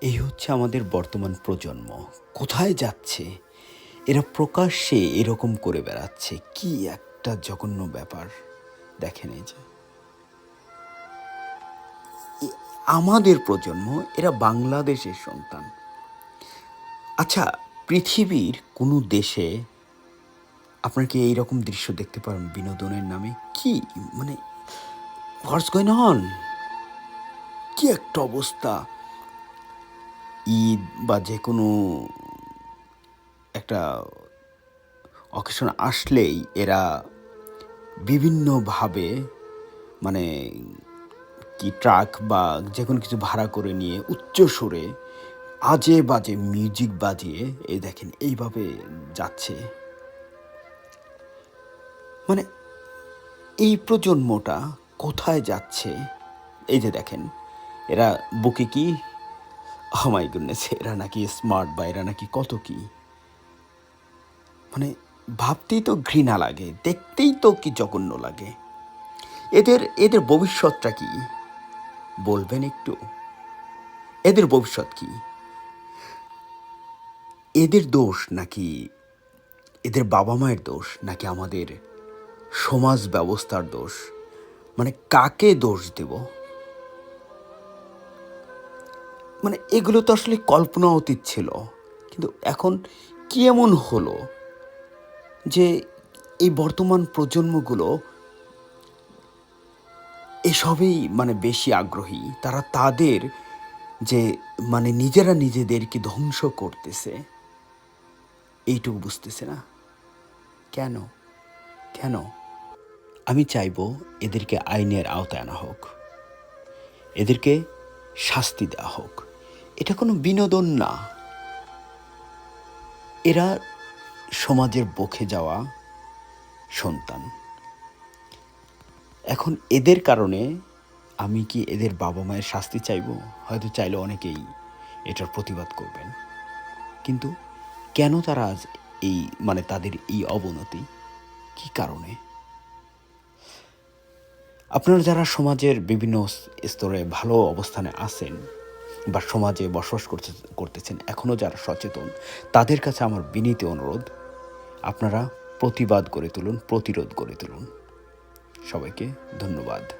এই হচ্ছে আমাদের বর্তমান প্রজন্ম। কোথায় যাচ্ছে? এরা প্রকাশ্যে এরকম করে বেড়াচ্ছে। কি একটা জঘন্য ব্যাপার। দেখেন এই যে। আমাদের প্রজন্ম, এরা বাংলাদেশের সন্তান। আচ্ছা পৃথিবীর কোনো দেশে আপনার কি এইরকম দৃশ্য দেখতে পারেন বিনোদনের নামে? কি মানে হোয়াটস গোয়েন অন? কি একটা অবস্থা? ঈদ বা যে কোনো একটা অকেশন আসলেই এরা বিভিন্নভাবে মানে কি ট্রাক বা যে কোনো কিছু ভাড়া করে নিয়ে উচ্চ সুরে আজে বাজে মিউজিক বাজিয়ে এই দেখেন এইভাবে যাচ্ছে। মানে এই প্রজন্মটা কোথায় যাচ্ছে? এই যে দেখেন, এরা বুকে কি আমাই গুডনেস এরা নাকি স্মার্ট বা এরা নাকি কত কি? মানে ভাবতেই তো ঘৃণা লাগে, দেখতেই তো কি জঘন্য লাগে। এদের এদের ভবিষ্যৎটা কি? বলবেন একটু। এদের ভবিষ্যৎ কি? এদের দোষ নাকি এদের বাবা মায়ের দোষ নাকি আমাদের সমাজ ব্যবস্থার দোষ? মানে কাকে দোষ দেব? মানে এগুলো তো আসলে কল্পনা অতীত ছিল। কিন্তু এখন কি এমন হলো যে এই বর্তমান প্রজন্মগুলো এসবেই মানে বেশি আগ্রহী? তারা তাদের যে মানে নিজেরা নিজেদেরকে ধ্বংস করতেছে, এইটুকু বুঝতেছে না। কেন? কেন? আমি চাইব এদেরকে আইনের আওতায় আনা হোক। এদেরকে শাস্তি দেওয়া হোক। এটা কোনো বিনোদন না। এরা সমাজের বকে যাওয়া সন্তান। এখন এদের কারণে আমি কি এদের বাবা মায়ের শাস্তি চাইব? হয়তো চাইলে অনেকেই এটার প্রতিবাদ করবেন। কিন্তু কেন তারা আজ এই মানে তাদের এই অবনতি? কি কারণে? আপনারা যারা সমাজের বিভিন্ন স্তরে ভালো অবস্থানে আছেন বা সমাজে বসবাস করতে, করতেছেন এখনও যারা সচেতন, তাদের কাছে আমার বিনীত অনুরোধ, আপনারা প্রতিবাদ করে তুলুন, প্রতিরোধ গড়ে তুলুন। সবাইকে ধন্যবাদ।